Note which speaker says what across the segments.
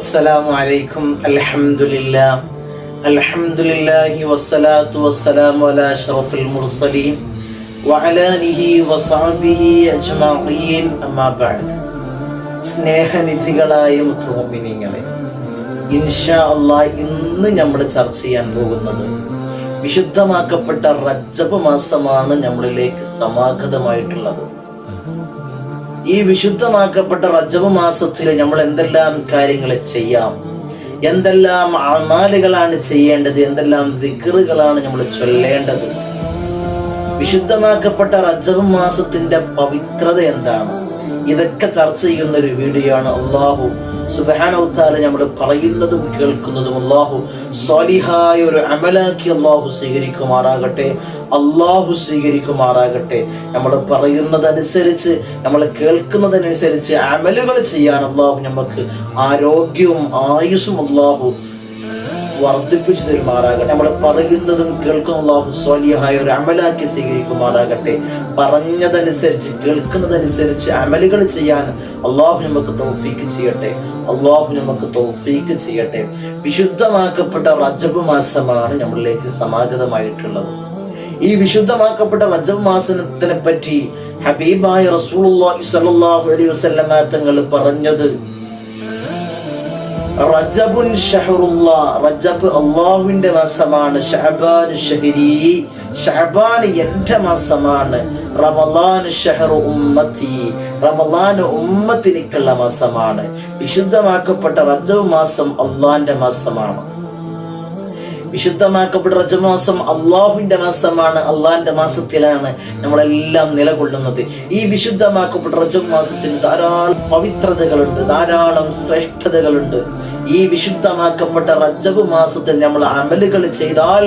Speaker 1: السلام عليكم الحمد لله الحمد لله والصلاة والسلام على أشرف المرسلين وعلى آله وصحبه أجمعين أما بعد സ്നേഹനിധികളായ മുത്തുമിനിങ്ങളെ ഇൻഷാ അള്ളാഹ് ഇന്ന് നമ്മൾ ചർച്ച ചെയ്യാൻ പോകുന്നത് വിശുദ്ധമാക്കപ്പെട്ട റജ്ജബ് മാസമാണ് നമ്മളിലേക്ക് സമാഗതമായിട്ടുള്ളത് ഈ വിശുദ്ധമാക്കപ്പെട്ട റജബ് മാസത്തിൽ നമ്മൾ എന്തെല്ലാം കാര്യങ്ങൾ ചെയ്യാം? എന്തെല്ലാം അമാലുകളാണ് ചെയ്യേണ്ടത്? എന്തെല്ലാം ദിക്കറുകളാണ് നമ്മൾ ചൊല്ലേണ്ടത്? വിശുദ്ധമാക്കപ്പെട്ട റജബ് മാസത്തിന്റെ പവിത്രത എന്താണ്? ഇതൊക്കെ ചർച്ച ചെയ്യുന്ന ഒരു വീഡിയോ ആണ് അള്ളാഹു സുബാനൗത്താല നമ്മൾ പറയുന്നതും കേൾക്കുന്നതും അള്ളാഹു സ്വാലിഹായ ഒരു അമലാക്കി അള്ളാഹു സ്വീകരിക്കുമാറാകട്ടെ. അള്ളാഹു സ്വീകരിക്കുമാറാകട്ടെ. നമ്മൾ പറയുന്നതനുസരിച്ച് നമ്മൾ കേൾക്കുന്നതനുസരിച്ച് അമലുകൾ ചെയ്യാൻ അള്ളാഹു നമുക്ക് ആരോഗ്യവും ആയുസ്സും അള്ളാഹു വർദ്ധിപ്പിച്ചു തരുമാറാകട്ടെ നമ്മൾ പറയുന്നതും കേൾക്കുന്ന അള്ളാഹു ഒരു അമലാക്കി സ്വീകരിക്കുമാറാകട്ടെ. പറഞ്ഞതനുസരിച്ച് കേൾക്കുന്നതനുസരിച്ച് അമലുകൾ ചെയ്യാൻ അള്ളാഹു നമുക്ക് തൗഫീക്ക് ചെയ്യട്ടെ. അള്ളാഹു നമുക്ക് തൗഫീക്ക് ചെയ്യട്ടെ. വിശുദ്ധമാക്കപ്പെട്ട റജബ് മാസമാണ് നമ്മളിലേക്ക് സമാഗതമായിട്ടുള്ളത്. ഈ വിശുദ്ധമാക്കപ്പെട്ട റജബ് മാസത്തിനെ പറ്റി ഹബീബായ സ്വല്ലല്ലാഹു അലൈഹി വസല്ലമ തങ്ങൾ പറഞ്ഞത് റജബുൻ ഷഹറുല്ലാ. റജബ് അള്ളാഹുവിന്റെ മാസമാണ് ഷഹബാൻ ഷഹരി. ഷഹബാൻ എന്റെ മാസമാണ്. റമലാൻ ഷഹറു ഉമ്മത്തി. റമലാൻ ഉമ്മത്തിനിക്കുള്ള മാസമാണ്. വിശുദ്ധമാക്കപ്പെട്ട റജബ് മാസം അള്ളാന്റെ മാസമാണ്. വിശുദ്ധമാക്കപ്പെട്ട റജമാസം അള്ളാഹുവിന്റെ മാസമാണ്. അള്ളാഹിന്റെ മാസത്തിലാണ് നമ്മളെല്ലാം നിലകൊള്ളുന്നത്. ഈ വിശുദ്ധമാക്കപ്പെട്ട റജബ് മാസത്തിന് ധാരാളം പവിത്രതകളുണ്ട് ധാരാളം ശ്രേഷ്ഠതകളുണ്ട്. ഈ വിശുദ്ധമാക്കപ്പെട്ട റജബ് മാസത്തിൽ നമ്മൾ അമലുകൾ ചെയ്താൽ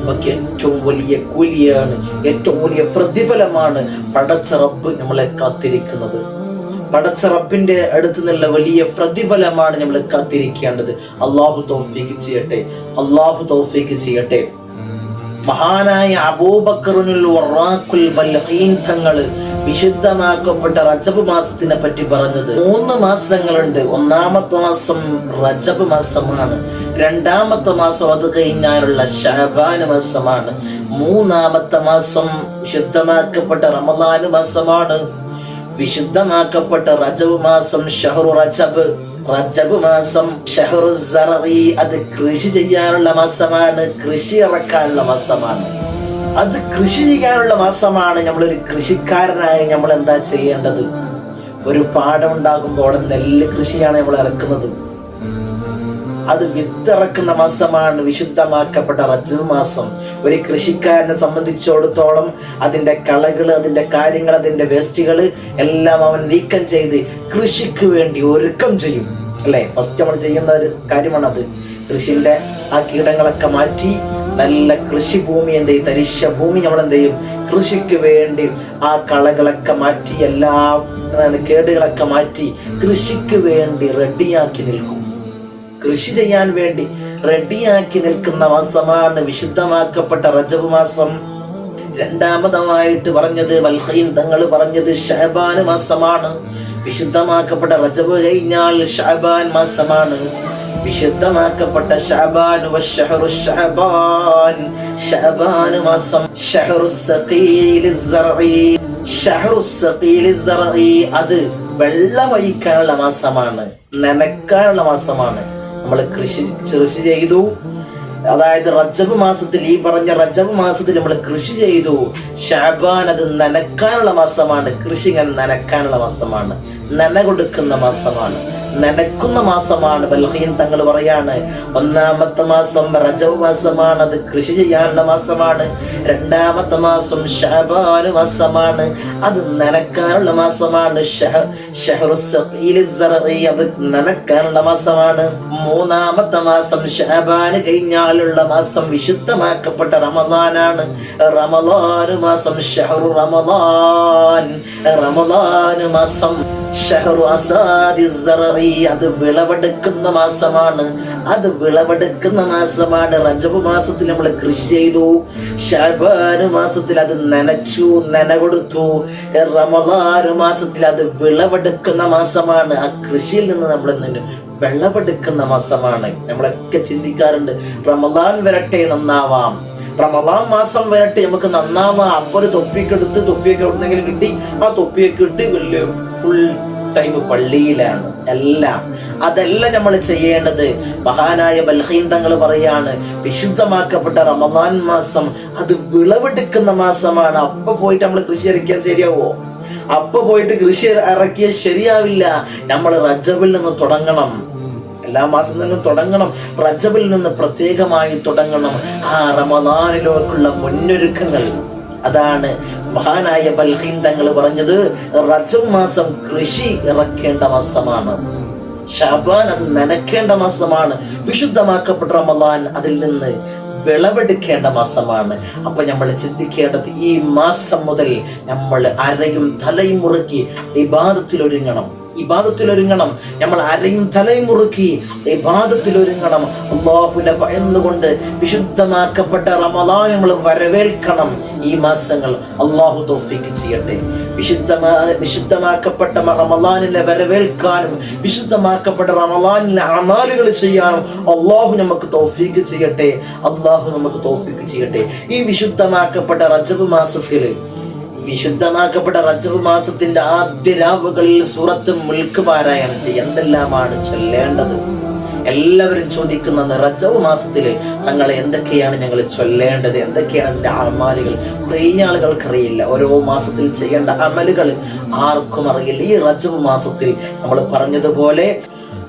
Speaker 1: നമുക്ക് ഏറ്റവും വലിയ കൂലിയാണ് ഏറ്റവും വലിയ പ്രതിഫലമാണ് പടച്ച റബ്ബ് നമ്മളെ കാത്തിരിക്കുന്നത്. പടച്ച റബ്ബിന്റെ അടുത്ത് നിന്നുള്ള വലിയ പ്രതിഫലമാണ് നമ്മൾ കാത്തിരിക്കേണ്ടത്. അള്ളാഹു തോഫീക്ക് ചെയ്യട്ടെ അള്ളാഹു തോഫീക്ക് ചെയ്യട്ടെ. മഹാനായ അബൂബക്കറുനുൽ തങ്ങൾ വിശുദ്ധമാക്കപ്പെട്ട റജബ് മാസത്തിനെ പറ്റി പറഞ്ഞത് മൂന്ന് മാസങ്ങളുണ്ട്. ഒന്നാമത്തെ മാസം റജബ് മാസമാണ്. രണ്ടാമത്തെ മാസം അത് കഴിഞ്ഞാലുള്ള ഷഹബാൻ മാസമാണ്. മൂന്നാമത്തെ മാസം വിശുദ്ധമാക്കപ്പെട്ട റമദാൻ മാസമാണ്. വിശുദ്ധമാക്കപ്പെട്ട റജബ് മാസം ഷഹറു റജബ്. റജബ് മാസം ഷഹറു സറവി അത് കൃഷി ചെയ്യാനുള്ള മാസമാണ് കൃഷി ഇറക്കാനുള്ള മാസമാണ്. അത് കൃഷി ചെയ്യാനുള്ള മാസമാണ് നമ്മളൊരു കൃഷിക്കാരനായി നമ്മൾ എന്താ ചെയ്യേണ്ടത്? ഒരു പാടം ഉണ്ടാകുമ്പോൾ അവിടെ നെല്ല് കൃഷിയാണ് നമ്മൾ ഇറക്കുന്നത്. അത് വിത്തിറക്കുന്ന മാസമാണ് വിശുദ്ധമാക്കപ്പെട്ട റജബ് മാസം. ഒരു കൃഷിക്കാരനെ സംബന്ധിച്ചിടത്തോളം അതിന്റെ കളകൾ അതിന്റെ കാര്യങ്ങൾ അതിന്റെ വേസ്റ്റുകൾ എല്ലാം അവൻ നീക്കം ചെയ്ത് കൃഷിക്ക് വേണ്ടി ഒരുക്കം ചെയ്യും. അല്ലേ? ഫസ്റ്റ് നമ്മൾ ചെയ്യുന്ന ഒരു കാര്യമാണത്. കൃഷിന്റെ ആ കീടങ്ങളൊക്കെ മാറ്റി നല്ല കൃഷിഭൂമി എന്ത് ചെയ്യും? തരിശ ഭൂമി നമ്മൾ എന്ത് ചെയ്യും? കൃഷിക്ക് വേണ്ടി ആ കളകളൊക്കെ മാറ്റി എല്ലാ കേടുകളൊക്കെ മാറ്റി കൃഷിക്ക് വേണ്ടി റെഡിയാക്കി നിൽക്കും. കൃഷി ചെയ്യാൻ വേണ്ടി റെഡിയാക്കി നിൽക്കുന്ന മാസമാണ് വിശുദ്ധമാക്കപ്പെട്ട റജബ് മാസം. രണ്ടാമതമായിട്ട് പറഞ്ഞത് വൽഹയും തങ്ങൾ പറഞ്ഞത് ഷഹബാൻ മാസമാണ്. വിശുദ്ധമാക്കപ്പെട്ട റജബ് കഴിഞ്ഞാൽ ഷഹബാൻ മാസമാണ്. വിശുദ്ധമാക്കപ്പെട്ട മാസം അത് വെള്ളമൊഴിക്കാനുള്ള മാസമാണ് നനക്കാനുള്ള മാസമാണ്. നമ്മൾ കൃഷി കൃഷി ചെയ്തു. അതായത് റജബ് മാസത്തിൽ ഈ പറഞ്ഞ റജബ് മാസത്തിൽ നമ്മൾ കൃഷി ചെയ്തു. ഷാബാൻ അത് നനക്കാനുള്ള മാസമാണ് കൃഷി ഇങ്ങനെ നനക്കാനുള്ള മാസമാണ് നന കൊടുക്കുന്ന മാസമാണ്. നനക്കുന്ന മാസമാണ്. ബൽഹീൻ തങ്ങൾ പറയാണ് ഒന്നാമത്തെ മാസം റജവ് മാസമാണ്. അത് കൃഷി ചെയ്യാനുള്ള മാസമാണ്. രണ്ടാമത്തെ മാസം ഷഹബാന് മാസമാണ്. അത് നനക്കാനുള്ള മാസമാണ്. അത് നനക്കാനുള്ള മാസമാണ്. മൂന്നാമത്തെ മാസം ഷഹബാന് കഴിഞ്ഞാലുള്ള മാസം വിശുദ്ധമാക്കപ്പെട്ട റമദാനാണ്. റമദാന് മാസം ഷഹറു റമദാൻ. റമദാന് മാസം ഷഹറു അസാദി സർഈ അത് വിളവെടുക്കുന്ന മാസമാണ്. അത് വിളവെടുക്കുന്ന മാസമാണ്. റജബ് മാസത്തിൽ നമ്മൾ കൃഷി ചെയ്തു. ഷാബാന് മാസത്തിൽ അത് നനച്ചു നനകൊടുത്തു. കൊടുത്തു മാസത്തിൽ അത് വിളവെടുക്കുന്ന മാസമാണ്. ആ കൃഷിയിൽ നിന്ന് നമ്മൾ വിളവെടുക്കുന്ന മാസമാണ്. നമ്മളൊക്കെ ചിന്തിക്കാറുണ്ട് റമദാൻ വരട്ടെ നന്നാവാം. റമദാൻ മാസം വരട്ടെ നമുക്ക് നന്നാവാം. അപ്പൊ ഒരു തൊപ്പിയൊക്കെ എടുത്ത് തൊപ്പിയൊക്കെ എവിടെന്നെങ്കിലും കിട്ടി ആ തൊപ്പിയൊക്കെ ഇട്ട് ഫുൾ ടൈം പള്ളിയിലാണ്. എല്ലാം. അതല്ല നമ്മൾ ചെയ്യേണ്ടത്. മഹാനായ ബൽഹീൻ തങ്ങൾ പറയാണ് വിശുദ്ധമാക്കപ്പെട്ട റമദാൻ മാസം അത് വിളവെടുക്കുന്ന മാസമാണ്. അപ്പൊ പോയിട്ട് നമ്മൾ കൃഷി ഇറക്കിയാൽ ശരിയാവോ? അപ്പൊ പോയിട്ട് കൃഷി ഇറക്കിയാൽ ശരിയാവില്ല. നമ്മൾ റജബിൽ നിന്ന് തുടങ്ങണം. എല്ലാ മാസം നിന്നും തുടങ്ങണം. റജബിൽ നിന്ന് പ്രത്യേകമായി തുടങ്ങണം. ആ റമദാനിലേക്കുള്ള മുന്നൊരുക്കങ്ങൾ. അതാണ് മഹാനായ ബൽഹീം തങ്ങൾ പറഞ്ഞത് റജബ് മാസം കൃഷി ഇറക്കേണ്ട മാസമാണ്. ഷാബാൻ അത് നനക്കേണ്ട മാസമാണ്. വിശുദ്ധമാക്കപ്പെട്ട റമദാൻ അതിൽ നിന്ന് വിളവെടുക്കേണ്ട മാസമാണ്. അപ്പൊ നമ്മൾ ചിന്തിക്കേണ്ടത് ഈ മാസം മുതൽ നമ്മൾ അരയും തലയും മുറുക്കി ഇബാദത്തിൽ ഒരുങ്ങണം. ഇബാദത്തിൽ ഒരുങ്ങണം നമ്മൾ അരയും തലയും മുറുക്കി ഇബാദത്തിലൊരുങ്ങണം. അള്ളാഹുവിനെ ഭയന്നുകൊണ്ട് വിശുദ്ധമാക്കപ്പെട്ട റമദാൻ നമ്മൾ വരവേൽക്കണം ഈ മാസങ്ങൾ. അള്ളാഹു തോഫിക്ക് ചെയ്യട്ടെ. വിശുദ്ധമാ വിശുദ്ധമാക്കപ്പെട്ട റമദാനിനെ വരവേൽക്കാനും വിശുദ്ധമാക്കപ്പെട്ട റമദാനിലെ അമാലുകൾ ചെയ്യാനും അള്ളാഹു നമുക്ക് തോഫിക്ക് ചെയ്യട്ടെ. അള്ളാഹു നമുക്ക് തോഫിക്ക് ചെയ്യട്ടെ. ഈ വിശുദ്ധമാക്കപ്പെട്ട റജബ് മാസത്തിൽ വിശുദ്ധമാക്കപ്പെട്ട റജബ് മാസത്തിന്റെ ആദ്യ രാവുകളിൽ സൂറത്ത് മുൽക്ക് പാരായണം ചെയ്യും. എന്തെല്ലാമാണ് ചൊല്ലേണ്ടത്? എല്ലാവരും ചോദിക്കുന്ന റജബ് മാസത്തിൽ തങ്ങൾ എന്തൊക്കെയാണ് ഞങ്ങൾ ചൊല്ലേണ്ടത്? എന്തൊക്കെയാണ് അതിന്റെ അമാലുകൾ കുറേ ആളുകൾക്കറിയില്ല. ഓരോ മാസത്തിൽ ചെയ്യേണ്ട അമലുകൾ ആർക്കും അറിയില്ല. ഈ റജബ് മാസത്തിൽ നമ്മൾ പറഞ്ഞതുപോലെ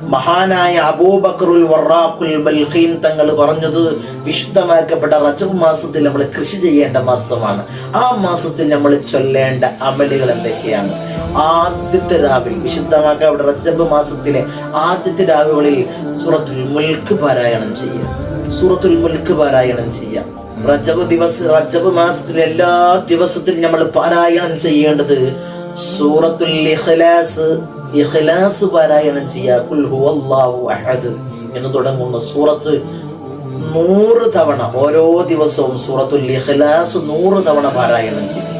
Speaker 1: മഹാനായ അബൂബക്കറുൽ വറാഖുൽ ബൽഖീൻ തങ്ങൾ പറഞ്ഞത് വിശുദ്ധമാക്കപ്പെട്ട റജബ് മാസത്തിൽ നമ്മൾ കൃഷി ചെയ്യേണ്ട മാസമാണ്. ആ മാസത്തിൽ നമ്മൾ ചൊല്ലേണ്ട അമലുകൾ എന്തൊക്കെയാണ്? ആദ്യത്തെ രാവിൽ വിശുദ്ധമാക്കപ്പെട്ട റജബ് മാസത്തിലെ ആദ്യത്തെ രാവുകളിൽ സൂറത്തുൽ മുൽക്ക് പാരായണം ചെയ്യുക. സൂറത്തുൽ മുൽക്ക് പാരായണം ചെയ്യാം റജബ് ദിവസ റജബ് മാസത്തിലെ എല്ലാ ദിവസത്തിലും നമ്മൾ പാരായണം ചെയ്യേണ്ടത് സൂറത്തുൽ ഇഖ്ലാസ് ഇഖ്ലാസ് പാരായണം ചെയ്യുക ഹുവല്ലാഹു അഹദ് എന്ന് തുടങ്ങുന്ന സൂറത്ത് നൂറ് തവണ ഓരോ ദിവസവും സൂറത്തുൽ ഇഖ്ലാസ് നൂറ് തവണ പാരായണം ചെയ്യും.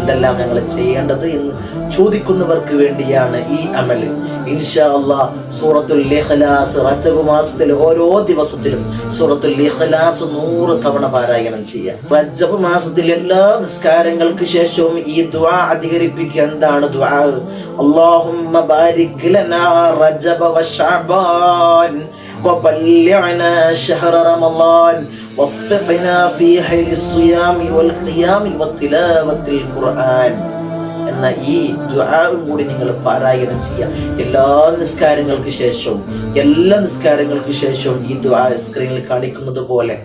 Speaker 1: എന്തെല്ലാം ഞങ്ങൾ ചെയ്യേണ്ടത് എന്ന് ചോദിക്കുന്നവർക്ക് വേണ്ടിയാണ് ഈ അമൽ. ഇൻഷാ അല്ലാ സൂറത്തുൽ ഇഖ്ലാസ് റജബ് മാസത്തിൽ ഓരോ ദിവസത്തിലും സൂറത്തുൽ ഇഖ്ലാസ് നൂറ് തവണ പാരായണം ചെയ്യാം റജബ് മാസത്തിൽ എല്ലാ നിസ്കാരങ്ങൾക്ക് ശേഷവും ഈ ദുആ അധികരിപ്പിക്കുക എന്താണ് ദുആ اللهم بارك لنا رجب وشعبان وبلغنا شهر رمضان وفقنا في حل الصيام والقيام وتلاوة القرآن എന്ന ഈ ദുആവും കൂടി നിങ്ങൾ പാരായണം ചെയ്യുക എല്ലാ നിസ്കാരങ്ങൾക്ക് ശേഷവും എല്ലാ നിസ്കാരങ്ങൾക്ക് ശേഷവും ഈ ദുആ സ്ക്രീനിൽ കാണിക്കുന്നത് പോലെ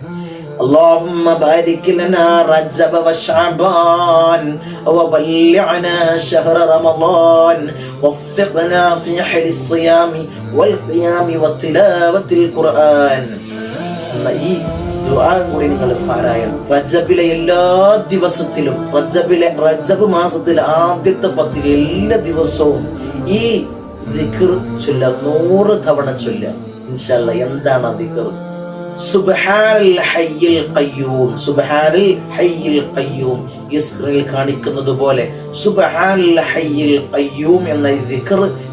Speaker 1: اللهم بارك لنا رجب وشعبان وبلعنا شهر رمضان وفقنا في حل الصيام والقيام وتلاوة القرآن റജബിലെ എല്ലാ ദിവസത്തിലും റജബിലെ റജബ് മാസത്തിലെ ആദ്യത്തെ പത്തിലെ എല്ലാ ദിവസവും ഈ ദിക്ർ ചൊല്ല നൂറ് തവണ ചൊല്ല ഇൻഷല്ല എന്താണ് ആ കാണിക്കുന്നത് പോലെ എന്ന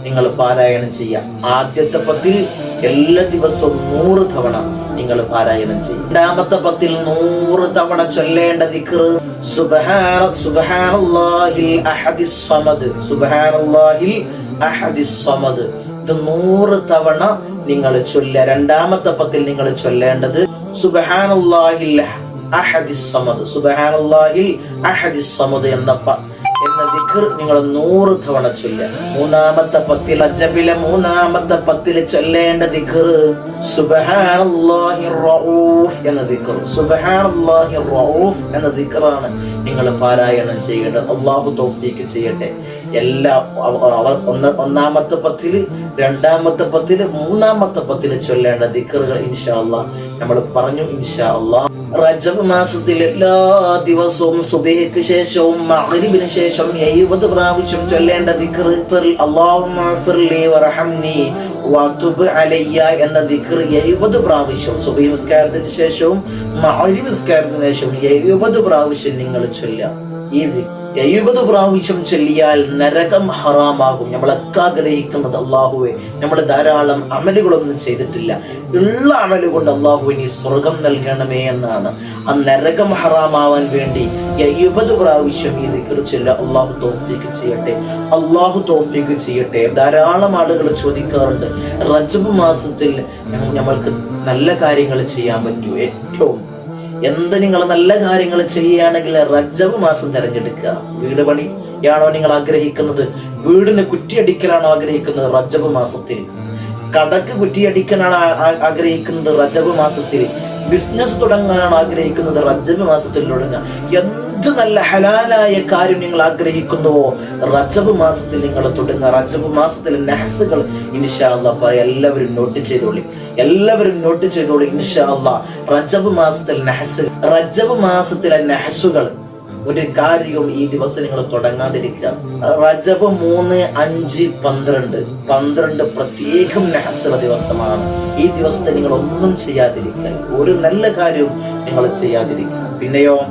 Speaker 1: നിങ്ങൾ പാരായണം ചെയ്യാം ആദ്യത്തെ പത്തിൽ എല്ലാ ദിവസവും നൂറ് തവണ. നിങ്ങൾ പാരായണം ചെയ്യും. രണ്ടാമത്തെ പത്തിൽ നൂറ് തവണ ചൊല്ലേണ്ട ദിക്ർ സുബ്ഹാന സുബ്ഹാനല്ലാഹിൽ അഹദിസ് സമദ് സുബ്ഹാനല്ലാഹിൽ അഹദിസ് സമദ് ഇത് നൂറ് തവണ നിങ്ങൾ ചൊല്ല രണ്ടാമത്തെ പത്തിൽ നിങ്ങൾ ചൊല്ലേണ്ടത് സുബ്ഹാനല്ലാഹിൽ അഹദിസ് സമദ് സുബ്ഹാനല്ലാഹിൽ അഹദിസ് സമദ് എന്ന ദിക്ർ നിങ്ങൾ നൂറ് തവണ ചൊല്ല മൂന്നാമത്തെ പത്തിൽ അജബിലെ മൂന്നാമത്തെ പത്തിൽ ചൊല്ലേണ്ട ദിഖർ സുബ്ഹാനല്ലാഹി റഊഫ് എന്ന ദിഖർ. സുബ്ഹാനല്ലാഹി റഊഫ് എന്ന ദിക്റാണ് നിങ്ങൾ പാരായണം ചെയ്യേണ്ടത്. അള്ളാഹു തൗഫീക്ക് ചെയ്യട്ടെ. എല്ലാ ഒന്നാമത്തെ പത്തിൽ രണ്ടാമത്തെ പത്തിൽ മൂന്നാമത്തെ പത്തിൽ ചൊല്ലേണ്ട ദിക്കറുകൾ ഇൻഷാ അള്ളാഹ് നമ്മൾ പറഞ്ഞു ഇൻഷാ അല്ലാ റജബ് മാസത്തിൽ എല്ലാ ദിവസവും സുബഹിക്ക് ശേഷവും മഗ്രിബിന് ശേഷം എഴുപത് പ്രാവശ്യം ചൊല്ലേണ്ട ദിക്ർ അള്ളാഹുലി വതുബ് അലയ്യ എന്ന ദിക്ർ എഴുപത് പ്രാവശ്യം സുബൈ നിസ്കാരത്തിന് ശേഷവും മഗ്രിബ് നിസ്കാരത്തിന് ശേഷവും എഴുപത് പ്രാവശ്യം നിങ്ങൾ ചൊല്ലുക. ഈ ദിക്ർ എഴുപത് പ്രാവശ്യം ചൊല്ലിയാൽ നരകം ഹറാമാകും. നമ്മൾ ആഗ്രഹിക്കുന്നത് അള്ളാഹുവെ. നമ്മൾ ധാരാളം അമലുകളൊന്നും ചെയ്തിട്ടില്ല. ഉള്ള അമൽ കൊണ്ട് അള്ളാഹു ഇനി സ്വർഗം നൽകണമേ എന്നാണ്. ആ നരകം ഹറാമാവാൻ വേണ്ടി എഴുപത് പ്രാവശ്യം ഈ ദിക്കറിച്ചില്ല ചൊല്ല അള്ളാഹു തോഫിക്ക് ചെയ്യട്ടെ. അള്ളാഹു തോഫിക്ക് ചെയ്യട്ടെ. ധാരാളം ആളുകൾ ചോദിക്കാറുണ്ട് റജബ് മാസത്തിൽ നമ്മൾക്ക് നല്ല കാര്യങ്ങൾ ചെയ്യാൻ പറ്റൂ. ഏറ്റവും എന്ത് നിങ്ങൾ നല്ല കാര്യങ്ങൾ ചെയ്യുകയാണെങ്കിൽ റജബ് മാസം തിരഞ്ഞെടുക്കുക. വീട് പണി യാണോ നിങ്ങൾ ആഗ്രഹിക്കുന്നത്? വീടിന് കുറ്റിയടിക്കലാണോ ആഗ്രഹിക്കുന്നത് റജബ് മാസത്തിൽ? കടക്ക് കുറ്റിയടിക്കാനാണ് ആഗ്രഹിക്കുന്നത് റജബ് മാസത്തിൽ. ബിസിനസ് തുടങ്ങാനാണ് ആഗ്രഹിക്കുന്നത്. റജബ് മാസത്തിൽ തുടങ്ങുക എന്ത് നല്ല ഹലാലായ കാര്യം നിങ്ങൾ ആഗ്രഹിക്കുന്നുവോ റജബ് മാസത്തിൽ നിങ്ങൾ തുടങ്ങുക. റജബ് മാസത്തിലെ നഹസുകൾ ഇൻഷാല്ല പറയാം എല്ലാവരും നോട്ട് ചെയ്തോളി. എല്ലാവരും നോട്ട് ചെയ്തോളി ഇൻഷാല്ല റജബ് മാസത്തിൽ നഹസ് റജബ് മാസത്തിലെ നഹസുകൾ ഒരു കാര്യവും ഈ ദിവസം നിങ്ങൾ തുടങ്ങാതിരിക്കുക. റജബ് മൂന്ന് അഞ്ച് പന്ത്രണ്ട്. പന്ത്രണ്ട് പ്രത്യേകം നഹസുള്ള ദിവസമാണ്. ഈ ദിവസത്തെ നിങ്ങൾ ഒന്നും ചെയ്യാതിരിക്കുക. ഒരു നല്ല കാര്യവും നിങ്ങൾ ചെയ്യാതിരിക്കുക. പിന്നെയോ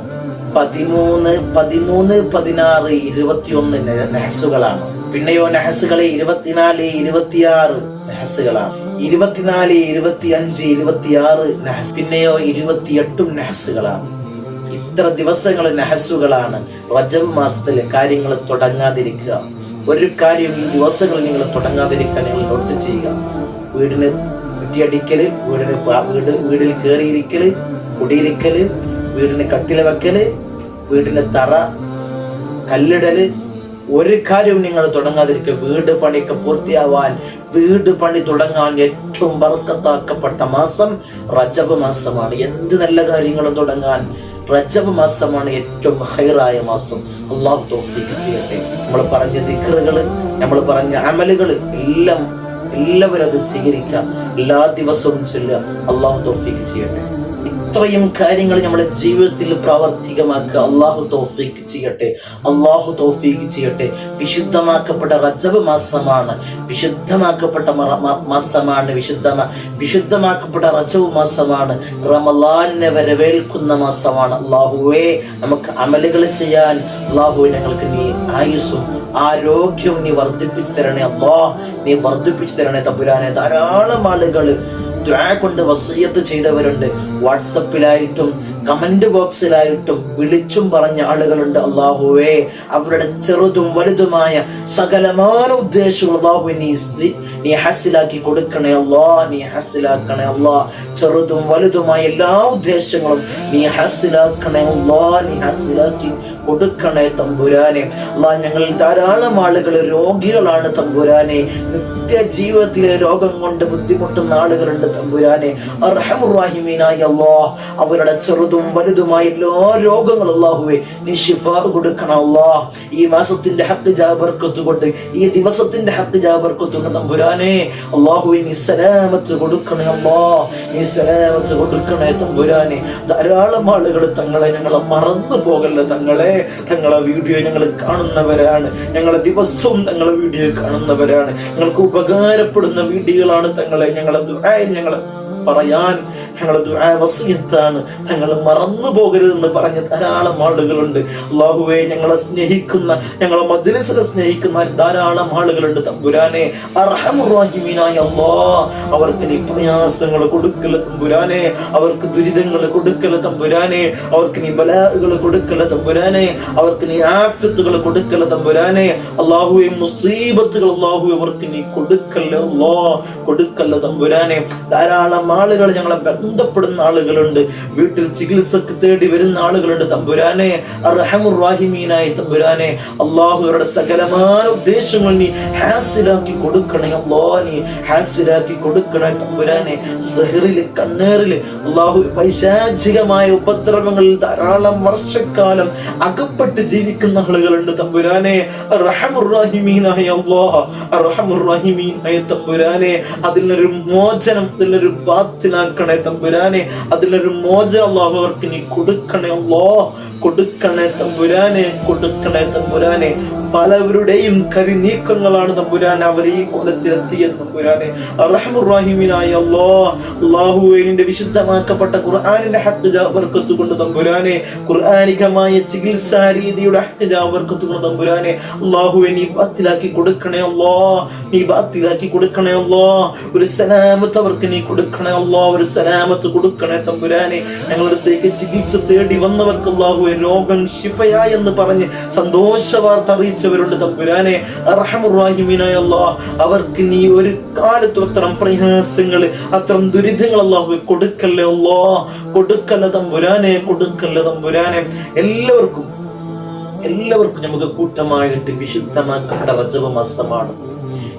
Speaker 1: പതിമൂന്ന് പതിമൂന്ന് പതിനാറ് ഇരുപത്തിയൊന്ന് നഹസുകളാണ്. പിന്നെയോ നഹസുകളെ ഇരുപത്തിനാല് ഇരുപത്തിയാറ് നഹസുകളാണ്. ഇരുപത്തിനാല് ഇരുപത്തി അഞ്ച് ഇരുപത്തിയാറ് നഹസ്. പിന്നെയോ ഇരുപത്തിയെട്ടും നഹസുകളാണ്. ഇത്ര ദിവസങ്ങൾ നഹസുകളാണ്. റജം മാസത്തിൽ കാര്യങ്ങൾ തുടങ്ങാതിരിക്കുക. ഒരു കാര്യം ഈ ദിവസങ്ങളിൽ നിങ്ങൾ തുടങ്ങാതിരിക്കാൻ നിങ്ങൾ നോട്ട് ചെയ്യുക. വീടിന് കുറ്റിയടിക്കൽ വീടിന് വീട് വീടിൽ കയറിയിരിക്കൽ കുടിയിരിക്കൽ വീടിന് കട്ടില വെക്കൽ വീടിന് തറ കല്ലിടൽ. ഒരു കാര്യവും നിങ്ങൾ തുടങ്ങാതിരിക്കുക. വീട് പണിയൊക്കെ പൂർത്തിയാവാൻ വീട് പണി തുടങ്ങാൻ ഏറ്റവും വർക്കത്താക്കപ്പെട്ട മാസം റജബ് മാസമാണ്. എന്ത് നല്ല കാര്യങ്ങളും തുടങ്ങാൻ റജബ് മാസമാണ് ഏറ്റവും ഹൈറായ മാസം. അള്ളാഹു തോഫിക്ക് ചെയ്യട്ടെ. നമ്മൾ പറഞ്ഞ ദിക്കറുകൾ നമ്മൾ പറഞ്ഞ അമലുകൾ എല്ലാം എല്ലാവരും അത് സ്വീകരിക്കാം. എല്ലാ ദിവസവും ചൊല്ലുക. അള്ളാഹു തോഫിക്ക് ചെയ്യട്ടെ. ഇത്രയും കാര്യങ്ങൾ നമ്മുടെ ജീവിതത്തിൽ പ്രാവർത്തികമാക്കുക. അള്ളാഹു തോഫീക്ക് ചെയ്യട്ടെ. അള്ളാഹു തോഫീക്ക് ചെയ്യട്ടെ. വിശുദ്ധമാക്കപ്പെട്ട റജബ് മാസമാണ്. വിശുദ്ധമാക്കപ്പെട്ട മാസമാണ്. വിശുദ്ധ വിശുദ്ധമാക്കപ്പെട്ട റജബ് മാസമാണ്. റമലാനെ വരവേൽക്കുന്ന മാസമാണ്. അള്ളാഹുവേ നമുക്ക് അമലുകൾ ചെയ്യാൻ അള്ളാഹു ഞങ്ങൾക്ക് നീ ആയുസ്സും ആരോഗ്യവും നീ വർദ്ധിപ്പിച്ചു തരണേ. അള്ളാഹ് നീ വർദ്ധിപ്പിച്ചു തരണേ തമ്പുരാനെ. ധാരാളം ആളുകൾ ദ്വാ കൊണ്ട് വസീയത്ത് ചെയ്തവരുണ്ട്. വാട്സപ്പിലായിട്ടും കമന്റ് ബോക്സിലായിട്ടും വിളിച്ചും പറഞ്ഞ ആളുകളുണ്ട് അള്ളാഹുവേ. അവരുടെ ചെറുതും വലുതുമായ സകലമായ ഉദ്ദേശങ്ങൾ അള്ളാഹു നീ നീ ഹസിലാക്കി കൊടുക്കണേ അല്ലാ നീ ഹസിലാക്കണേ അല്ലാ ചെറുതും വലുതുമായ എല്ലാ ഉദ്ദേശങ്ങളും നീ ഹസിലാക്കണേ അല്ലാ നീ ഹസിലാക്കി കൊടുക്കണേ തമ്പുരാനെ. അല്ലാ ഞങ്ങൾ ധാരാളം ആളുകൾ രോഗികളാണ് തമ്പുരാനെ. നിത്യ ജീവിതത്തിലെ രോഗം കൊണ്ട് ബുദ്ധിമുട്ടുന്ന ആളുകളുണ്ട് തമ്പുരാനെ. അർഹമുറാഹിമീനായ അല്ലാ അവരുടെ ചെറുതും വലുതുമായ എല്ലാ രോഗങ്ങളും അള്ളാഹുവെ നീ ഷിഫ കൊടുക്കണം അല്ലാ ഈ മാസത്തിന്റെ ഹക്ക് ജാബർക്കത്ത് കൊണ്ട് ഈ ദിവസത്തിന്റെ ഹക്ക് ജാബർക്കത്ത് കൊണ്ട് തമ്പുരാനെ അല്ലാഹുവേ നീ സലാമത്ത് കൊടുക്കണേ അല്ലാ നീ സലാമത്ത് കൊടുക്കണേ തമ്പുരാനെ ധാരാളം ആളുകൾ തങ്ങളെ ഞങ്ങളെ മറന്നു പോകല്ല തങ്ങളെ. തങ്ങളെ വീഡിയോ ഞങ്ങൾ കാണുന്നവരാണ്. ഞങ്ങളെ ദിവസവും തങ്ങളെ വീഡിയോ കാണുന്നവരാണ്. ഞങ്ങൾക്ക് ഉപകാരപ്പെടുന്ന വീഡിയോകളാണ് തങ്ങളെ ഞങ്ങളെ ഞങ്ങളെ പറയാൻ ഞങ്ങളെ ദുആ വസിയത്താണ്. തങ്ങൾ മറന്നു പോകരുതെന്ന് പറഞ്ഞ ധാരാളം ആളുകളുണ്ട്. അള്ളാഹുവെ ഞങ്ങളെ സ്നേഹിക്കുന്ന ഞങ്ങളെ മജ്ലിസിനെ സ്നേഹിക്കുന്ന ധാരാളം ആളുകളുണ്ട്. തമ്പുരാനെ അർഹമുറാഹിമീനായ അല്ലാ അവർക്ക് നീ പ്രയാസങ്ങൾ കൊടുക്കല തമ്പുരാനെ അവർക്ക് ദുരിതങ്ങൾ കൊടുക്കല തമ്പുരാനെ അവർക്ക് നീ ബലാഹുകൾ കൊടുക്കല തമ്പുരാനെ അവർക്ക് നീ ആഫത്തുകൾ കൊടുക്കല തമ്പുരാനെ അള്ളാഹുവെ മുസീബത്തുകൾ അള്ളാഹു അവർക്ക് നീ കൊടുക്കല്ല അല്ലാ കൊടുക്കല്ല തമ്പുരാനെ. ധാരാളം ആളുകൾ ഞങ്ങളെ ബന്ധപ്പെടുന്ന ആളുകളുണ്ട്. വീട്ടിൽ ചികിത്സക്ക് തേടി വരുന്ന ആളുകളുണ്ട്. തമ്പുരാനെ റഹമുറാഹിമീനായി തമ്പുരാനെ അള്ളാഹു സകലമായ ഉദ്ദേശങ്ങൾ നീ ഹാസിലാക്കി കൊടുക്കണേ അല്ലാ നീ ഹാസിലാക്കി കൊടുക്കണേ തമ്പുരാനെ. സെഹറിൽ കണ്ണേറിൽ അള്ളാഹു പൈശാചികമായ ഉപദ്രവങ്ങളിൽ ധാരാളം വർഷക്കാലം അകപ്പെട്ട് ജീവിക്കുന്ന ആളുകളുണ്ട്. തമ്പുരാനെ റഹമുറാഹിമീനായ അള്ളാഹ റഹമുറാഹിമീനായ തമ്പുരാനെ അതിനൊരു മോചനം അതിനൊരു ബാത്തിലാക്കണേ തമ്പുരാനെ. അതിലൊരു മോചനം അള്ളാഹു അവർക്ക് നീ കൊടുക്കണേ അള്ളോ കൊടുക്കണേ തമ്പുരാനെ കൊടുക്കണേ തമ്പുരാനെ. പലവരുടെയും കരിനീക്കങ്ങളാണ് തമ്പുരാൻ അവർ ഈ കൊലത്തിലെത്തിയത്. തമ്പുരാനെ റഹമുറാഹിമിനായ അല്ലോ വിശുദ്ധമാക്കപ്പെട്ട ഖുർആാനിന്റെ ഹക്ക് ജാബർക്കത്ത് കൊണ്ട് തമ്പുരാനെ ഖുർആാനികമായ ചികിത്സാ രീതിയുടെ ഹക്ക് ജാബർക്കത്ത് കൊണ്ട് തമ്പുരാനെ അള്ളാഹുവെ നീ ബാത്തിലാക്കി കൊടുക്കണേ അല്ലോ നീ ബാത്തിലാക്കി കൊടുക്കണേ അല്ലോ ഒരു സലാമത്ത് അവർക്ക് നീ കൊടുക്കണേ അല്ലോ ഒരു സലാമത്ത് കൊടുക്കണേ തമ്പുരാനെ. ഞങ്ങളടുത്തേക്ക് ചികിത്സ തേടി വന്നവർക്ക് അള്ളാഹുവെ രോഗം ശിഫയ എന്ന് പറഞ്ഞ് സന്തോഷ വാർത്ത അറിയിച്ചവരുണ്ട് തമ്പുരാനെ അർഹമുറാഹിമീനായ അല്ലാ അവർക്ക് നീ ഒരു കാലത്തും അത്തരം പ്രയാസങ്ങൾ അത്തരം ദുരിതങ്ങൾ അള്ളാഹു കൊടുക്കല്ലേ അല്ലോ കൊടുക്കല്ല തമ്പുരാനെ കൊടുക്കല്ല തമ്പുരാനെ എല്ലാവർക്കും എല്ലാവർക്കും നമുക്ക് കൂട്ടമായിട്ട് വിശുദ്ധമാക്കപ്പെട്ട റജവ മാസമാണ്.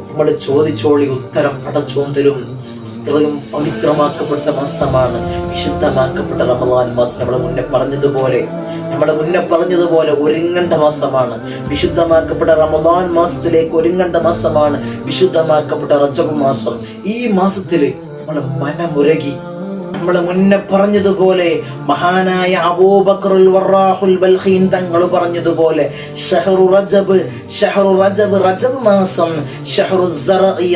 Speaker 1: നമ്മൾ ചോദിച്ചോളി ഉത്തരം പടച്ചോൻ തരും. ഇത്രയും പവിത്രമാക്കപ്പെട്ട മാസമാണ്. വിശുദ്ധമാക്കപ്പെട്ട റമദാൻ മാസം നമ്മൾ മുന്നേ പറഞ്ഞതുപോലെ നമ്മുടെ മുന്നേ പറഞ്ഞതുപോലെ ഒരുങ്ങേണ്ട മാസമാണ്. വിശുദ്ധമാക്കപ്പെട്ട റമദാൻ മാസത്തിലേക്ക് ഒരുങ്ങേണ്ട മാസമാണ് വിശുദ്ധമാക്കപ്പെട്ട റജബ് മാസം. ഈ മാസത്തിൽ നമ്മൾ മനമുരകി നമ്മൾ മുന്നേ പറഞ്ഞതുപോലെ മഹാനായ അബൂബക്കറുൽ വറാഹുൽ ബൽഖീൻ തങ്ങൾ പറഞ്ഞതുപോലെ ഷഹറു റജബ് ഷഹറു റജബ് റജബ് മാസം ഷഹറു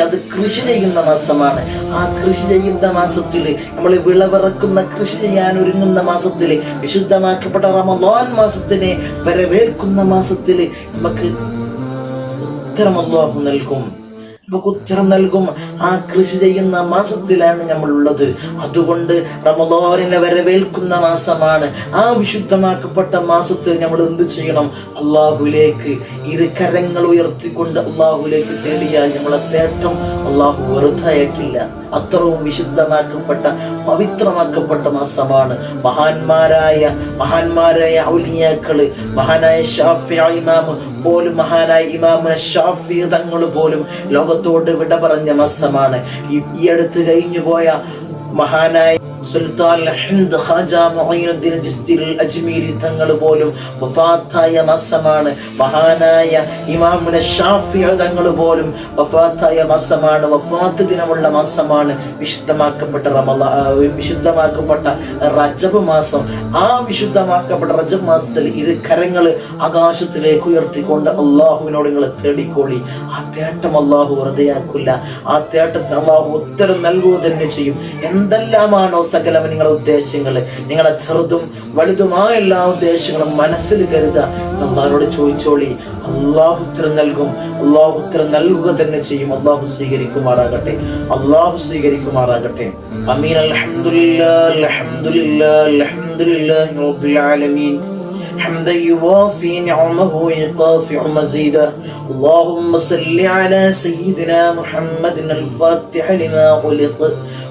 Speaker 1: അത് കൃഷി ചെയ്യുന്ന മാസമാണ്. ആ കൃഷി ചെയ്യുന്ന മാസത്തിൽ നമ്മൾ വിളവിറക്കുന്ന കൃഷി ചെയ്യാൻ ഒരുങ്ങുന്ന മാസത്തിൽ വിശുദ്ധമാക്കപ്പെട്ട റമദാൻ മാസത്തിനെ വരവേൽക്കുന്ന മാസത്തിൽ നമുക്ക് ഉത്തരം നൽകും. ഉത്തരം നൽകും. ആ കൃഷി ചെയ്യുന്ന മാസത്തിലാണ് നമ്മൾ ഉള്ളത് അതുകൊണ്ട് റമദോറിനെ വരവേൽക്കുന്ന മാസമാണ്. ആ വിശുദ്ധമാക്കപ്പെട്ട മാസത്തിൽ നമ്മൾ എന്ത് ചെയ്യണം? അള്ളാഹുലേക്ക് ഇരു കരങ്ങൾ ഉയർത്തിക്കൊണ്ട് അള്ളാഹുലേക്ക് തേടിയാൽ നമ്മളെ തേട്ടം അള്ളാഹു വെറുതായേക്കില്ല. അത്രവും വിശുദ്ധമാക്കപ്പെട്ട പവിത്രമാക്കപ്പെട്ട മാസമാണ്. മഹാന്മാരായ മഹാന്മാരായ ഔലിയാക്കൾ മഹാനായ ഷാഫി ഇമാം പോലും മഹാനായ ഇമാമുന ഷാഫി തങ്ങൾ പോലും ലോകത്തോട് വിട പറഞ്ഞ മാസമാണ്. ഈ അടുത്ത് കഴിഞ്ഞു പോയ മഹാനായ സുൽത്താൻ ഹിന്ദ് ഖാജ മുഈനുദ്ദീൻ ജിസ്തിൽ അജ്മീരി തങ്ങൾ പോലും വഫാത്തായ മാസമാണ്. മഹാനായ ഇമാമുന ഷാഫി തങ്ങൾ പോലും വഫാത്തായ മാസമാണ്. വഫാത്ത് ദിനമുള്ള മാസമാണ്. വിശുദ്ധമാക്കപ്പെട്ട റമള വിശുദ്ധമാക്കപ്പെട്ട റജബ് മാസം. ആ വിശുദ്ധമാക്കപ്പെട്ട റജബ് മാസത്തിൽ ഇരു കരങ്ങൾ ആകാശത്തിലേക്ക് ഉയർത്തിക്കൊണ്ട് അള്ളാഹുവിനോട് നിങ്ങൾ തേടിക്കോളി. ആ തേട്ടം അള്ളാഹു വെറുതെയാക്കില്ല ആ തേട്ടത്തിന് അള്ളാഹു ഉത്തരം നൽകുക തന്നെ ചെയ്യും. എന്തെല്ലാമാണോ സകലം നിങ്ങളുടെ ഉദ്ദേശങ്ങൾ നിങ്ങളുടെ ചെറുതും വലുതുമായ എല്ലാ ഉദ്ദേശങ്ങളും മനസ്സിൽ കരുതുക അള്ളാഹോട് ചോദിച്ചോളി അള്ളാഹു ഉത്തരം നൽകും അള്ളാഹു ഉത്തരം നൽകുക തന്നെ ചെയ്യും അള്ളാഹു സ്വീകരിക്കുമാറാകട്ടെ അള്ളാഹു സ്വീകരിക്കുമാറാകട്ടെ അമീൻ അൽഹംദുലില്ലാ അൽഹംദുലില്ലാ അൽഹംദുലില്ലാ റബ്ബിൽ ആലമീൻ حمدا يوافي نعمه ويقافع مزيدا اللهم صل على سيدنا محمد الفاتح لما خلق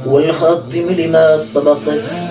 Speaker 1: والخاتم لما سبق.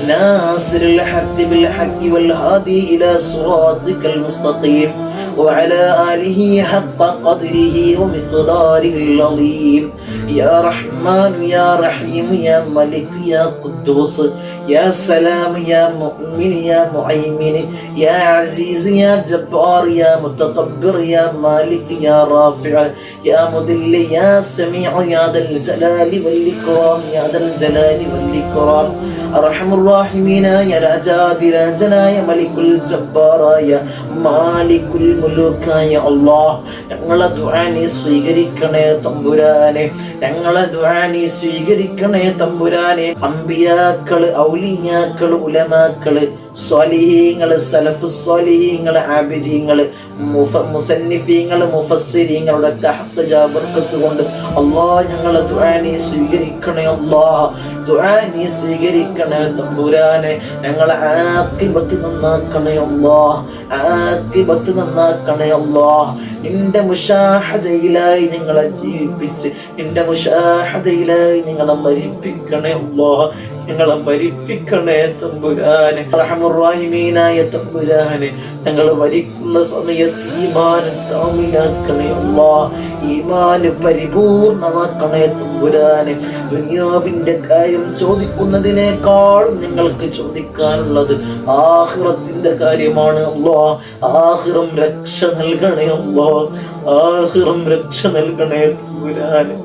Speaker 1: ناصر الحق بالحق والهادي إلى صراطك المستقيم. وعلى آله حق قدره ومقدار العظيم. يا رحمن يا رحيم يا ملك يا قدوس يا سلام يا مؤمن يا مؤمن يا عزيز يا جبار يا متكبر يا مالك يا رافع يا مدل يا سميع يا ذا الجلال والإكرام يا ذا الجلال والإكرام. أرحم الراحمين يا رجاء ذراجنا يا ملك الجبار يا مالك الم മുലൂക്കായ അള്ളാഹ് ഞങ്ങളെ ദുആനി സ്വീകരിക്കണേ തമ്പുരാനെ. ഞങ്ങളെ ദുആനി സ്വീകരിക്കണേ തമ്പുരാനെ. അമ്പിയാക്കൾ ഔലിയാക്കൾ ഉലമാക്കൾ സ്വാലിഹീങ്ങൾ സലഫ് സ്വലിഹീങ്ങൾ ആബിദീങ്ങൾ മുസന്നിഫീങ്ങൾ മുഫസ്സിരീങ്ങളുടെ ഹക്ക് ജാബർക്കത്ത് കൊണ്ട് അള്ളാ ഞങ്ങളെ ദുആനി സ്വീകരിക്കണേ അള്ളാഹ് ദുആനി സ്വീകരിക്കണേ തമ്പുരാനെ ഞങ്ങളെ ആക്കിബത്ത് നന്നാക്കണേ അള്ളാ ആക്കിബത്ത് നന്നാക്കണേ അള്ളാ. നിന്റെ മുഷാഹതയിലായി ഞങ്ങളെ ജീവിപ്പിച്ച് നിന്റെ മുഷാഹതയിലായി ഞങ്ങളെ മരിപ്പിക്കണേ അള്ളാഹ് ഞങ്ങളെ ഭരിപ്പിക്കണേ തമ്പുരാനെ. റഹമുറാഹിമീനായ തമ്പുരാനെ ഞങ്ങൾ ഭരിക്കുന്ന സമയത്ത് ഈമാൻ കാമിലാക്കണേ അല്ലാ ഈമാന് പരിപൂർണമാക്കണേ തമ്പുരാനെ. ദുനിയാവിന്റെ കാര്യം ചോദിക്കുന്നതിനേക്കാളും ഞങ്ങൾക്ക് ചോദിക്കാനുള്ളത് ആഹിറത്തിന്റെ കാര്യമാണ് അല്ലാ ആഹിറം രക്ഷ നൽകണേ അല്ലാ ആഹിറം രക്ഷ നൽകണേ തമ്പുരാനെ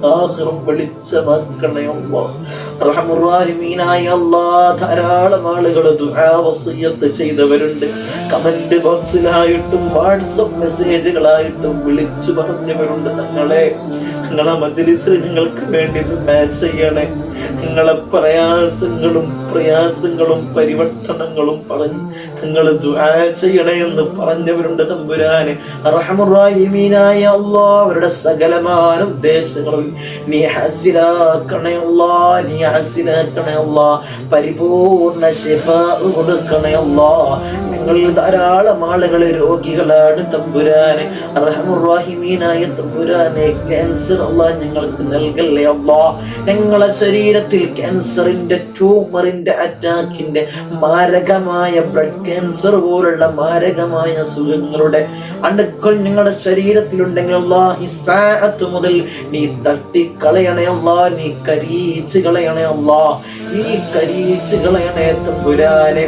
Speaker 1: ധാരാളം ആളുകൾ ചെയ്തവരുണ്ട്. കമന്റ് ബോക്സിലായിട്ടും വാട്സപ്പ് മെസ്സേജുകളായിട്ടും വിളിച്ചു പറഞ്ഞവരുണ്ട് തങ്ങളെ. നിങ്ങളെ മജലിസ് ഞങ്ങൾക്ക് വേണ്ടി മാച്ച് ചെയ്യണേ. നിങ്ങളെ പ്രയാസങ്ങളും പ്രയാസങ്ങളും പരിവർത്തനങ്ങളും പറഞ്ഞ് നിങ്ങൾ ചെയ്യണേ എന്ന് പറഞ്ഞവരുണ്ട് തമ്പുരാന്. റഹമുറായിമീനായ അല്ലാ അവരുടെ സകലമായ ഉദ്ദേശങ്ങളും നീ ഹസിലാക്കണേ അല്ലാ നീ ഹസിലാക്കണേ അല്ലാ പരിപൂർണ ശിഫ കൊടുക്കണേ അല്ലാ ഞങ്ങളിൽ ധാരാളം ആളുകൾ രോഗികളാണ് തമ്പുരാന്. റഹമുറാഹിമീനായ തമ്പുരാനെ ക്യാൻസർ അല്ലാ ഞങ്ങൾക്ക് നൽകല്ലേ അള്ളാ? ഞങ്ങളെ ശരീരത്തിൽ ക്യാൻസറിന്റെ ട്യൂമറിന്റെ അറ്റാക്കിന്റെ മാരകമായ ബ്ലഡ് ക്യാൻസർ പോലുള്ള മാരകമായ അസുഖങ്ങളുടെ അണുക്കൾ ഞങ്ങളുടെ ശരീരത്തിലുണ്ടെങ്കിൽ ഈ സാഅത്ത് മുതൽ നീ തട്ടിക്കളയണേ അള്ളാ നീ കരീച്ച് കളയണേ അള്ളാ. നീ കരീച്ച് കളയണേ തമ്പുരാനെ.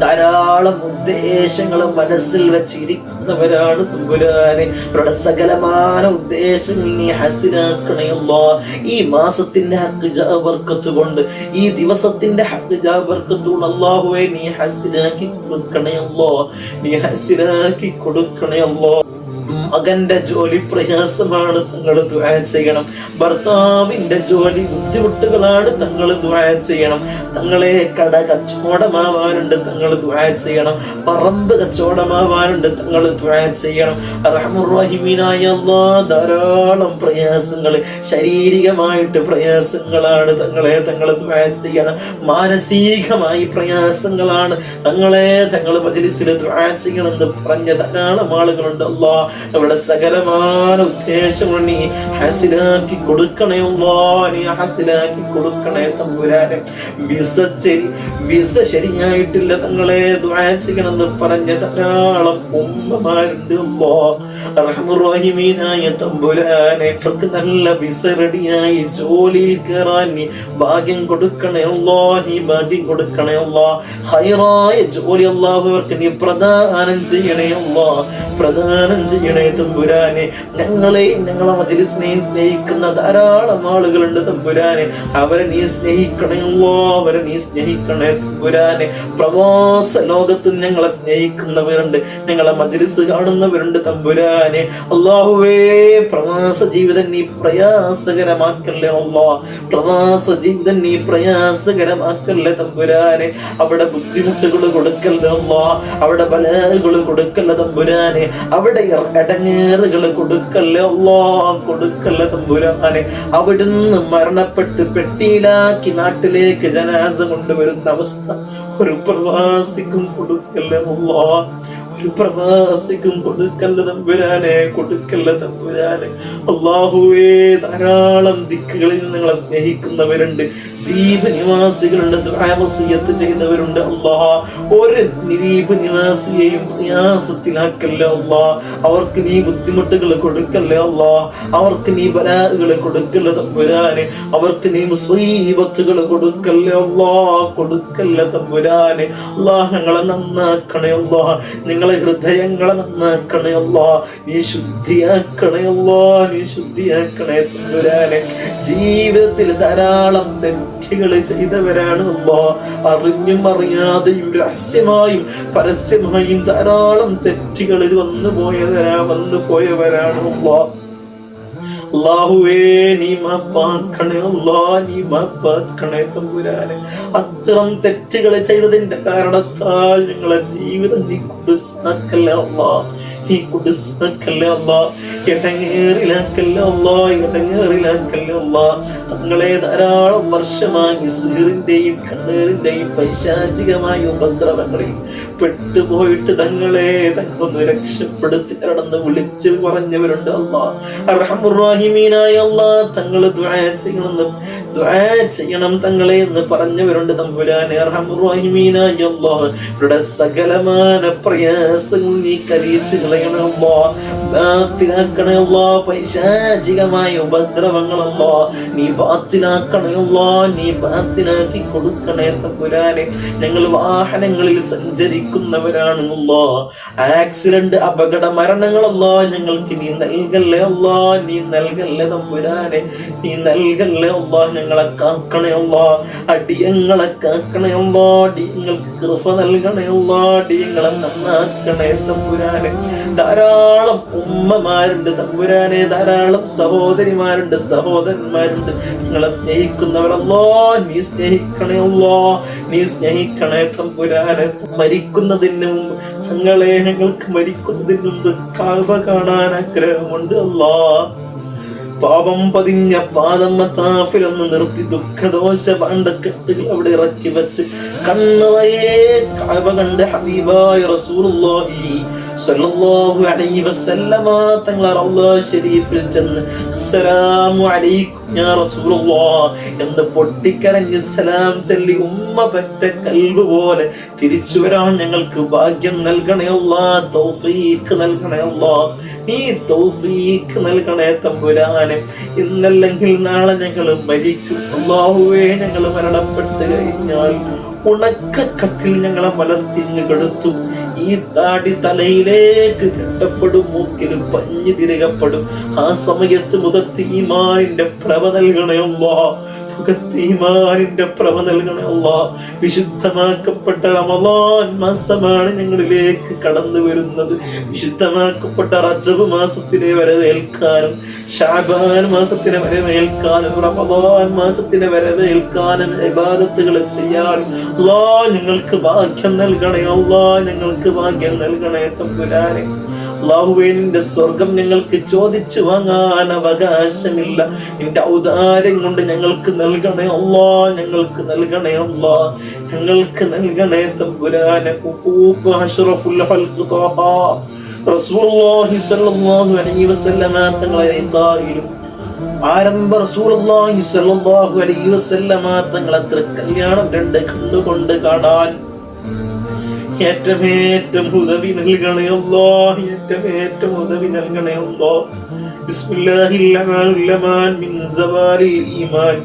Speaker 1: ധാരാളം ഉദ്ദേശങ്ങൾ മനസ്സിൽ വെച്ചിരിക്കുന്നവരാണ് തമ്പുരാനെ. അവരുടെ സകലമായ ഉദ്ദേശങ്ങൾ നീ ഹസിനാക്കണയല്ലോ ഈ മാസത്തിന്റെ ഹക്ക് ജാബർക്കത്ത് കൊണ്ട് ഈ ദിവസത്തിന്റെ ഹക്ക് ജാബർക്കത്ത് കൊണ്ട് അള്ളാഹുവെ നീ ഹസിനാക്കി കൊടുക്കണയല്ലോ നീ ഹസിനാക്കി കൊടുക്കണയല്ലോ മകന്റെ ജോലി പ്രയാസമാണ് തങ്ങൾ ദ്വാ ചെയ്യണം. ഭർത്താവിന്റെ ജോലി ബുദ്ധിമുട്ടുകളാണ് തങ്ങൾ ദ്വാ ചെയ്യണം. തങ്ങളെ കട കച്ചവടമാവാനുണ്ട് തങ്ങൾ ദ്വാ ചെയ്യണം. പറമ്പ് കച്ചവടമാവാനുണ്ട് തങ്ങൾ ദ്വാ ചെയ്യണം. റഹമുറഹിമീനായ ധാരാളം പ്രയാസങ്ങൾ ശാരീരികമായിട്ട് പ്രയാസങ്ങളാണ് തങ്ങളെ തങ്ങൾ ദ്വാ ചെയ്യണം. മാനസികമായി പ്രയാസങ്ങളാണ് തങ്ങളെ തങ്ങൾ മജലിസിൽ ദ്വാ ചെയ്യണം എന്ന് പറഞ്ഞ ധാരാളം ആളുകളുണ്ട് അവിടെ സകലമായ ഉദ്ദേശങ്ങൾ നീ ഹസിലാക്കി കൊടുക്കണേ നീ ഹസിലാക്കി കൊടുക്കണേ തമ്പുരാനെ. വിസ ശരി വിസ ശരിയായിട്ടില്ല തങ്ങളെ ദ്വാസിക്കണമെന്ന് പറഞ്ഞ ധാരാളം ഉമ്മമാരുണ്ട് റഹ്മുറഹിമീനായ തമ്പുരാനെ അവർക്ക് നല്ല വിസ റെഡിയായി ജോലിയിൽ കയറാൻ നീ ഭാഗ്യം കൊടുക്കണേ നീ ഭാഗ്യം കൊടുക്കണേ ഹൈറായ ജോലി അല്ലാഹു അവർക്ക് നീ പ്രദാനം ചെയ്യണേ പ്രദാനം ചെയ്യണേ തമ്പുരാനെ. ഞങ്ങളെയും ഞങ്ങളെ മജലിസിനെയും സ്നേഹിക്കുന്ന ധാരാളം ആളുകളുണ്ട് തമ്പുരാനെ. അവരെ നീ സ്നേഹിക്കണമല്ലോ അവരെ നീ സ്നേഹിക്കണേ തമ്പുരാനെ. പ്രവാസ ലോകത്ത് ഞങ്ങളെ സ്നേഹിക്കുന്നവരുണ്ട് ഞങ്ങളെ മജലിസ് കാണുന്നവരുണ്ട് തമ്പുരാനെ. അള്ളാഹുവേ പ്രവാസ ജീവിതം നീ പ്രയാസകരമാക്കല്ലേ അള്ളാ പ്രവാസ ജീവിതം നീ പ്രയാസകരമാക്കല്ലേ തമ്പുരാനെ? അവിടെ ബുദ്ധിമുട്ടുകൾ കൊടുക്കല്ലേ അള്ളാ അവിടെ ബലകൾ കൊടുക്കല്ലേ തമ്പുരാനെ? അവിടെ ഇടങ്ങേറുകൾ കൊടുക്കല്ലേ? അല്ലോ കൊടുക്കല്ലേ തമ്പുരാനെ. അവിടുന്ന് മരണപ്പെട്ട് പെട്ടിയിലാക്കി നാട്ടിലേക്ക് ജനാസ കൊണ്ടുവരുന്ന അവസ്ഥ ഒരു പ്രവാസിക്കും കൊടുക്കല്ലേ അല്ലോ ഒരു പ്രവാസിക്കും കൊടുക്കല്ല തമ്പുരാനെ കൊടുക്കല്ല തമ്പുരാനെ. അള്ളാഹുവേ ധാരാളം ദിക്കുകളിൽ നിങ്ങളെ സ്നേഹിക്കുന്നവരുണ്ട്. ദ്വീപ് നിവാസികളുണ്ട് ദുആവസിയത്ത് ചെയ്യുന്നവരുണ്ട് അള്ളാ. ഒരു ദ്വീപ് നിവാസിയെയും പ്രയാസത്തിലാക്കല്ലേ അള്ളാ. അവർക്ക് നീ ബുദ്ധിമുട്ടുകൾ കൊടുക്കല്ല അള്ളാ. അവർക്ക് നീ ബലാകൾ കൊടുക്കല്ല തമ്പുരാനെ. അവർക്ക് നീ മുസീബത്തുകൾ കൊടുക്കല്ല അള്ളാ. കൊടുക്കല്ല തമ്പുരാനെ. അള്ളാഹങ്ങളെ നന്നാക്കണേ അള്ളാ. നിങ്ങളെ ഹൃദയങ്ങളെ നന്നാക്കണയല്ലോ നീ ശുദ്ധിയാക്കണയല്ലോ നീ ശുദ്ധിയാക്കണേ തമ്പുരാനെ. ജീവിതത്തിൽ ധാരാളം തെറ്റുകൾ ചെയ്തവരാണ് അല്ലോ. അറിഞ്ഞും അറിയാതെയും രഹസ്യമായും പരസ്യമായും ധാരാളം തെറ്റുകൾ വന്നു പോയവരാ വന്നു പോയവരാണ് അള്ളാ അള്ളാഹുവേ നീ മാപ്പാക്കണേ അല്ലാ നീ മാപ്പാക്കണേ തമ്പുരാനെ. അത്തരം തെറ്റുകൾ ചെയ്തതിന്റെ കാരണത്താൽ ഞങ്ങളെ ജീവിതം നീ കുടുസാക്കല്ലേ അല്ലാ അല്ലാ തങ്ങളെ ധാരാളം വർഷമായി സീറിന്റെയും കണ്ണീറിന്റെയും പൈശാചികമായ ഉപദ്രവങ്ങളിൽ പെട്ടുപോയിട്ട് തങ്ങളെ തങ്ങളൊന്ന് രക്ഷപ്പെടുത്തി തരണമെന്ന് വിളിച്ച് പറഞ്ഞവരുണ്ട് അല്ലാ തങ്ങൾ ചെയ്യണമെന്ന് ചെയ്യണം തങ്ങളെ എന്ന് പറഞ്ഞവരുണ്ട് തമ്പുരാനെ. സകലമാന പ്രയാസങ്ങൾ നീ കരീച്ച് കളയണം തടയണമല്ലോ ബാത്തിലാക്കണമല്ലോ പൈശാചികമായ ഉപദ്രവങ്ങളല്ലോ. നീ ബാത്തിലാക്കണമല്ലോ. നീ ബാത്തിലാക്കി കൊടുക്കണേ തമ്പുരാനെ ഞങ്ങൾ വാഹനങ്ങളിൽ സഞ്ചരിക്കുന്നവരാണല്ലോ. ആക്സിഡന്റ് അപകട മരണങ്ങളല്ലോ. ഞങ്ങൾക്ക് നീ നൽകല്ലേ അല്ലോ നീ നൽകല്ലേ തമ്പുരാനെ നീ നൽകല്ലേ അല്ലോ ഞങ്ങളെ കാക്കണേ അല്ലോ അടിയങ്ങളെ കാക്കണേ അല്ലോ അടിയങ്ങൾക്ക് കൃപ നൽകണേ അല്ലോ അടിയങ്ങളെ നന്നാക്കണേ തമ്പുരാനെ ധാരാളം ഉമ്മമാരുണ്ട് തമ്പുരാനെ ധാരാളം സഹോദരിമാരുണ്ട് സഹോദരന്മാരുണ്ട്. നിങ്ങളെ സ്നേഹിക്കുന്നവരല്ലോ നീ സ്നേഹിക്കണേ നീ സ്നേഹിക്കണേ തമ്പുരാനെ. മരിക്കുന്നതിന് മുമ്പ് ഞങ്ങളെ ഞങ്ങൾക്ക് മരിക്കുന്നതിന് മുമ്പ് കാവ കാണാൻ ആഗ്രഹമുണ്ട് അല്ലോ. പാപം പതിഞ്ഞ പാദം മത്താഫിലൊന്ന് നിർത്തി ദുഃഖദോഷ പാണ്ടക്കെട്ടുകൾ അവിടെ ഇറക്കി വെച്ച് കണ്ണറയെ കണ്ട് ഹബീബായ റസൂലുള്ളാഹി സ്വല്ലല്ലാഹു അലൈഹി വസല്ലമ അലൈക്കും യാ എന്ന് പൊട്ടിക്കരഞ്ഞ് സലാം ചൊല്ലി ഉമ്മ പറ്റ കൽവ് പോലെ തിരിച്ചു വരാൻ ഞങ്ങൾക്ക് ഭാഗ്യം നൽകണേ അല്ലാ നൽകണേ നീ തൗഫീഖ് നൽകണേ തമ്പുരാനെ. ഇന്നല്ലെങ്കിൽ നാളെ ഞങ്ങൾ മരിക്കും. അള്ളാഹുവേ ഞങ്ങൾ മരണപ്പെട്ട് കഴിഞ്ഞാൽ ഉണക്കക്കട്ടിൽ ഞങ്ങളെ മലർത്തിങ്ങ് കെടുത്തു. ഈ താടി തലയിലേക്ക് കെട്ടപ്പെടും മൂക്കിൽ പഞ്ഞു തിരകപ്പെടും. ആ സമയത്ത് മുഖത്ത് ഈമാനിന്റെ പ്രവ നൽകണയല്ലോ ഈമാനിന്റെ പ്രഭ വിശുദ്ധമാക്കപ്പെട്ട റമലാൻ മാസമാണ് ഞങ്ങളിലേക്ക് കടന്നു വരുന്നത്. വിശുദ്ധമാക്കപ്പെട്ട റജബ് മാസത്തിനെ വരവേൽക്കാനും ഷാബാൻ മാസത്തിനെ വരവേൽക്കാനും റമലാൻ മാസത്തിനെ വരവേൽക്കാനും ഇബാദത്തുകൾ ചെയ്യാനും അല്ലാ ഞങ്ങൾക്ക് ഭാഗ്യം നൽകണേ അല്ലാ ഞങ്ങൾക്ക് ഭാഗ്യം നൽകണേ തമ്പുരാനെ. അള്ളാഹുവേ നിന്റെ സ്വർഗം ഞങ്ങൾക്ക് ചോദിച്ചു വാങ്ങാൻ അവകാശമില്ല. നിന്റെ ഔദാര്യം കൊണ്ട് ഞങ്ങൾക്ക് നൽകണേ അള്ളാ ഞങ്ങൾക്ക് നൽകണേ അള്ളാ ഞങ്ങൾക്ക് നൽകണേ തമ്പുരാനെ. റസൂലുള്ളാഹി അലൈഹി വസല്ലമ തങ്ങളെ ആരംഭ റസൂലുള്ളാഹി സ്വല്ലല്ലാഹു അലൈഹി വസല്ലമ തങ്ങളെ രണ്ട് കണ്ടുകൊണ്ട് കാണാൻ ഏറ്റമേറ്റം ഉദവി നൽകണേ അല്ലോ ഏറ്റമേറ്റം ഉദവി നൽകണേ അല്ലോ ബിസ്മില്ലാഹിൽ അമാനുൽ അമാൻ മിൻ സവാലിൽ ഈമാൻ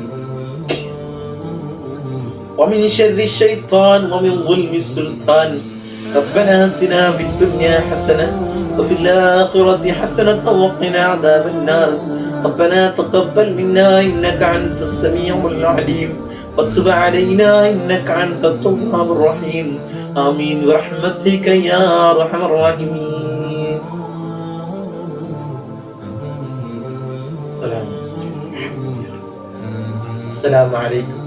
Speaker 1: ومن شر الشيطان ومن ظلم السلطان ربنا اتنا في الدنيا حسنه وفي الاخره حسنه وقنا عذاب النار ربنا تقبل منا انك انت السميع العليم وتب علينا انك انت التواب الرحيم آمين. برحمتك يا أرحم الراحمين. السلام السلام عليكم.